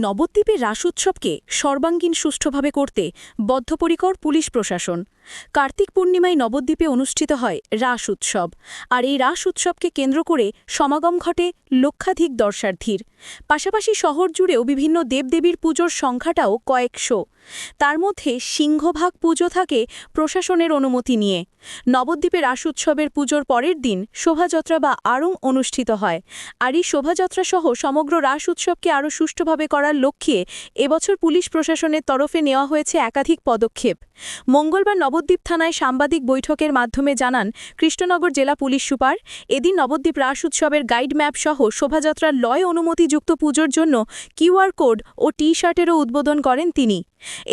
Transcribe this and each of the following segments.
নবদ্বীপে রাস উৎসবকে সর্বাঙ্গীন সুষ্ঠুভাবে করতে বদ্ধপরিকর পুলিশ প্রশাসন। কার্তিক পূর্ণিমায় নবদ্বীপে অনুষ্ঠিত হয় রাস উৎসব। আর এই রাস উৎসবকে কেন্দ্র করে সমাগম ঘটে লক্ষাধিক দর্শার্থীর। পাশাপাশি শহর জুড়েও বিভিন্ন দেবদেবীর পুজোর সংখ্যাটাও কয়েকশো। তার মধ্যে সিংহভাগ পুজো থাকে প্রশাসনের অনুমতি নিয়ে। নবদ্বীপে রাস উৎসবের পুজোর পরের দিন শোভাযাত্রা বা আড়ং অনুষ্ঠিত হয়। আর এই শোভাযাত্রা সহ সমগ্র রাস উৎসবকে আরও সুষ্ঠুভাবে করার লক্ষ্যে এবছর পুলিশ প্রশাসনের তরফে নেওয়া হয়েছে একাধিক পদক্ষেপ। মঙ্গলবার নবদ্বীপ থানায় সাংবাদিক বৈঠকের মাধ্যমে জানান, কৃষ্ণনগর জেলা পুলিশ সুপার, এদিন নবদ্বীপ রাস উৎসবের গাইড ম্যাপ সহ শোভাযাত্রার লয় অনুমতিযুক্ত পুজোর জন্য কিউআর কোড ও টি শার্টেরও উদ্বোধন করেন তিনি।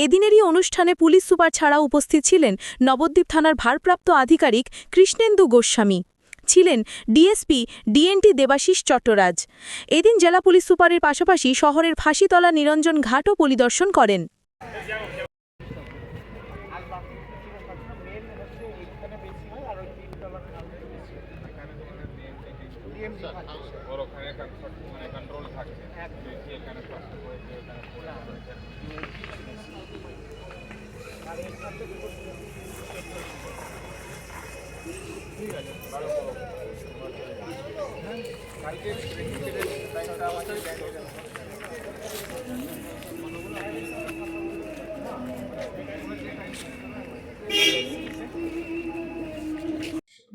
এদিনেরই অনুষ্ঠানে পুলিশ সুপার ছাড়া উপস্থিত ছিলেন নবদ্বীপ থানার ভারপ্রাপ্ত আধিকারিক কৃষ্ণেন্দু গোস্বামী, ছিলেন ডিএসপি ডিএনটি দেবাশিস চট্টরাজ। এদিন জেলা পুলিশ সুপারের পাশাপাশি শহরের ফাঁসিতলা নিরঞ্জন ঘাটও পরিদর্শন করেন। ওর ওখানে কনফার্ট মানে কন্ট্রোল থাকছে বেশি এখানে কষ্ট হয়েছে এখানে পড়ে হয়েছে ঠিক আছে ভালো করো কালকে প্রেসিডেন্টের দায়িত্ব আমাকে দেয়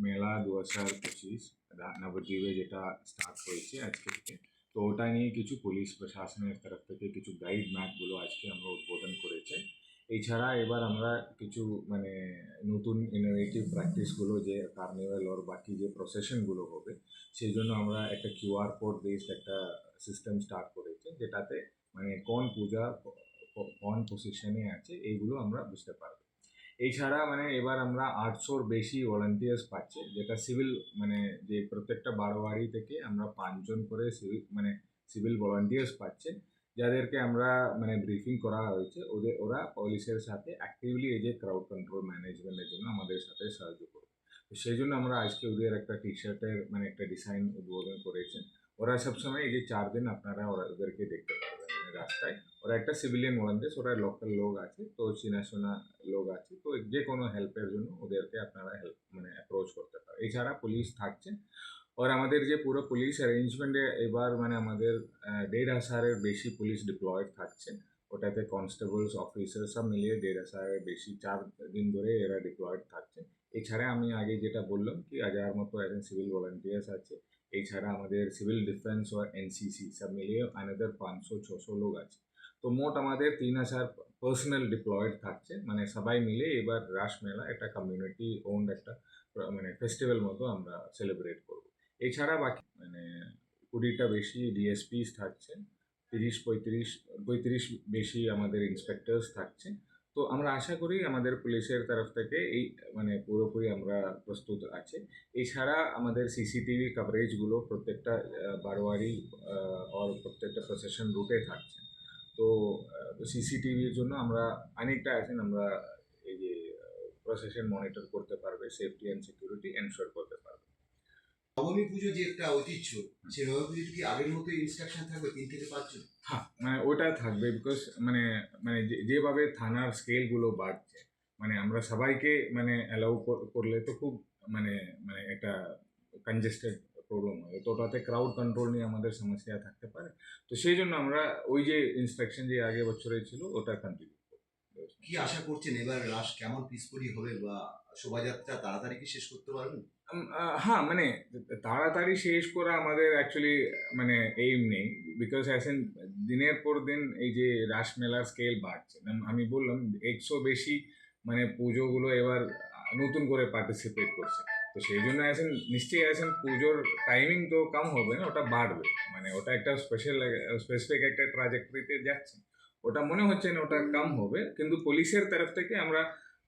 মেলা দু হাজার পঁচিশ নবদ্বীপে যেটা স্টার্ট হয়েছে আজকে থেকে। তো ওটা নিয়ে কিছু পুলিশ প্রশাসনের তরফ থেকে কিছু গাইড ম্যাপগুলো আজকে আমরা উদ্বোধন করেছে। এছাড়া এবার আমরা কিছু মানে নতুন ইনোভেটিভ প্র্যাকটিসগুলো যে কার্নিভাল ওর বাকি যে প্রসেশনগুলো হবে, সেই জন্য আমরা একটা কিউআর কোড বেসড একটা সিস্টেম স্টার্ট করেছি, যেটাতে মানে কোন পূজা কোন পজিশনে আছে, এইগুলো আমরা বুঝতে পারব। এছাড়া মানে এবার আমরা আটশোর বেশি ভলান্টিয়ার্স পাচ্ছি, যেটা সিভিল মানে যে প্রত্যেকটা বারোয়ারি থেকে আমরা পাঁচজন করে সিভিল মানে সিভিল ভলান্টিয়ার্স পাচ্ছে, যাদেরকে আমরা মানে ব্রিফিং করা হয়েছে, ওদের ওরা পুলিশের সাথে অ্যাক্টিভলি এই যে ক্রাউড কন্ট্রোল ম্যানেজমেন্টের জন্য আমাদের সাথে সাহায্য করবে। তো সেই জন্য আমরা আজকে ওদের একটা টি শার্টের মানে একটা ডিজাইন উদ্বোধন করেছেন ওরা সবসময় এই যে চার দিন আপনারা ওরা ওদেরকে দেখতে পারবেন মানে রাস্তায়। ওরা একটা সিভিলিয়ান ভলান্টিয়ার্স ওরা লোকাল লোক আছে, তো চেনাশোনা লোক আছে, তো যে কোনো হেল্পের জন্য ওদেরকে আপনারা হেল্প মানে অ্যাপ্রোচ করতে পারেন। এছাড়া পুলিশ থাকছে। আর আমাদের যে পুরো পুলিশ অ্যারেঞ্জমেন্টে এবার মানে আমাদের দেড় হাজারের বেশি পুলিশ ডিপ্লয়েড থাকছে। ওটাতে কনস্টেবলস অফিসার সব মিলিয়ে দেড় হাজারের বেশি, চার দিন ধরে এরা ডিপ্লয়েড থাকছে। এছাড়া আমি আগে যেটা বললাম কি হাজার মতো একজন সিভিল ভলান্টিয়ার্স আছে। এছাড়া আমাদের সিভিল ডিফেন্স ও এনসিসি সব মিলিয়ে আনাদার পাঁচশো, ছশো লোক আছে। তো মোট আমাদের তিন হাজার পার্সোনাল ডিপ্লয়েড থাকছে। মানে সবাই মিলে এবার রাস মেলা একটা কমিউনিটি ওন্ড একটা মানে ফেস্টিভ্যাল মতো আমরা সেলিব্রেট করব। এছাড়া বাকি মানে কুড়িটা বেশি ডিএসপিস থাকছে। তিরিশ, পঁয়ত্রিশ পঁয়ত্রিশ বেশি আমাদের ইন্সপেক্টরস থাকছে। তো আমরা আশা করি আমাদের পুলিশের তরফ থেকে এই মানে পুরোপুরি আমরা প্রস্তুত আছে। এছাড়া আমাদের সিসিটিভি কভারেজগুলো প্রত্যেকটা বারোয়ারি আর প্রত্যেকটা প্রসেশন রুটে থাকছে। তো সিসিটিভির জন্য আমরা অনেকটা আছেন আমরা এই যে প্রসেশন মনিটর করতে পারবে সেফটি অ্যান্ড সিকিউরিটি এনশোর করতে নবমী পুজো যে একটা ঐতিহ্য সেই নবমী পুজো কি আগের মতো ইনস্ট্রাকশন থাকবে তিন থেকে পাঁচজন? হ্যাঁ মানে ওটা থাকবে বিকজ মানে মানে যেভাবে থানার স্কেলগুলো বাড়ছে মানে আমরা সবাইকে মানে অ্যালাউ করলে তো খুব মানে মানে একটা কনজেস্টেড প্রবলেম হয়। তো ওটাতে ক্রাউড কন্ট্রোল নিয়ে আমাদের সমস্যা থাকতে পারে। তো সেই জন্য আমরা ওই যে ইনস্ট্রাকশন যে আগে বছরে ছিল, ওটা কন্টিনিউ কি আশা করছেন এবার রাস কেমন পিসপরি হবে বা শোভাযাত্রা তাড়াতাড়ি কি শেষ করতে পারবেন? হ্যাঁ মানে তাড়াতাড়ি শেষ করা আমাদের অ্যাকচুয়ালি মানে এইম নেই বিকজ অ্যাসেন দিনের পর দিন এই যে রাস মেলার স্কেল বাড়ছে। আমি বললাম একশো বেশি মানে পুজোগুলো এবার নতুন করে পার্টিসিপেট করছে। তো সেই জন্য অ্যাসেন নিশ্চয়ই অ্যাসেন পুজোর টাইমিং তো কম হবে না, ওটা বাড়বে। মানে ওটা একটা স্পেশাল স্পেসিফিক একটা ট্রাজেক্টরিতে যাচ্ছে। ওটা মনে হচ্ছে না ওটা কাম হবে, কিন্তু পুলিশের তরফ থেকে আমরা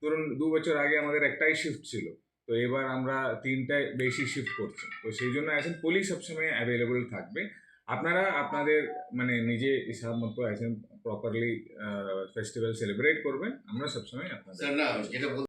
ধরুন দু বছর আগে আমাদের একটাই শিফট ছিল, তো এবার আমরা তিনটায় বেশি শিফট করছি। তো সেই জন্য আছেন পুলিশ সবসময় অ্যাভেলেবল থাকবে। আপনারা আপনাদের মানে নিজে হিসাব মতো আছেন প্রপারলি ফেস্টিভ্যাল সেলিব্রেট করবেন, আমরা সবসময় আপনাদের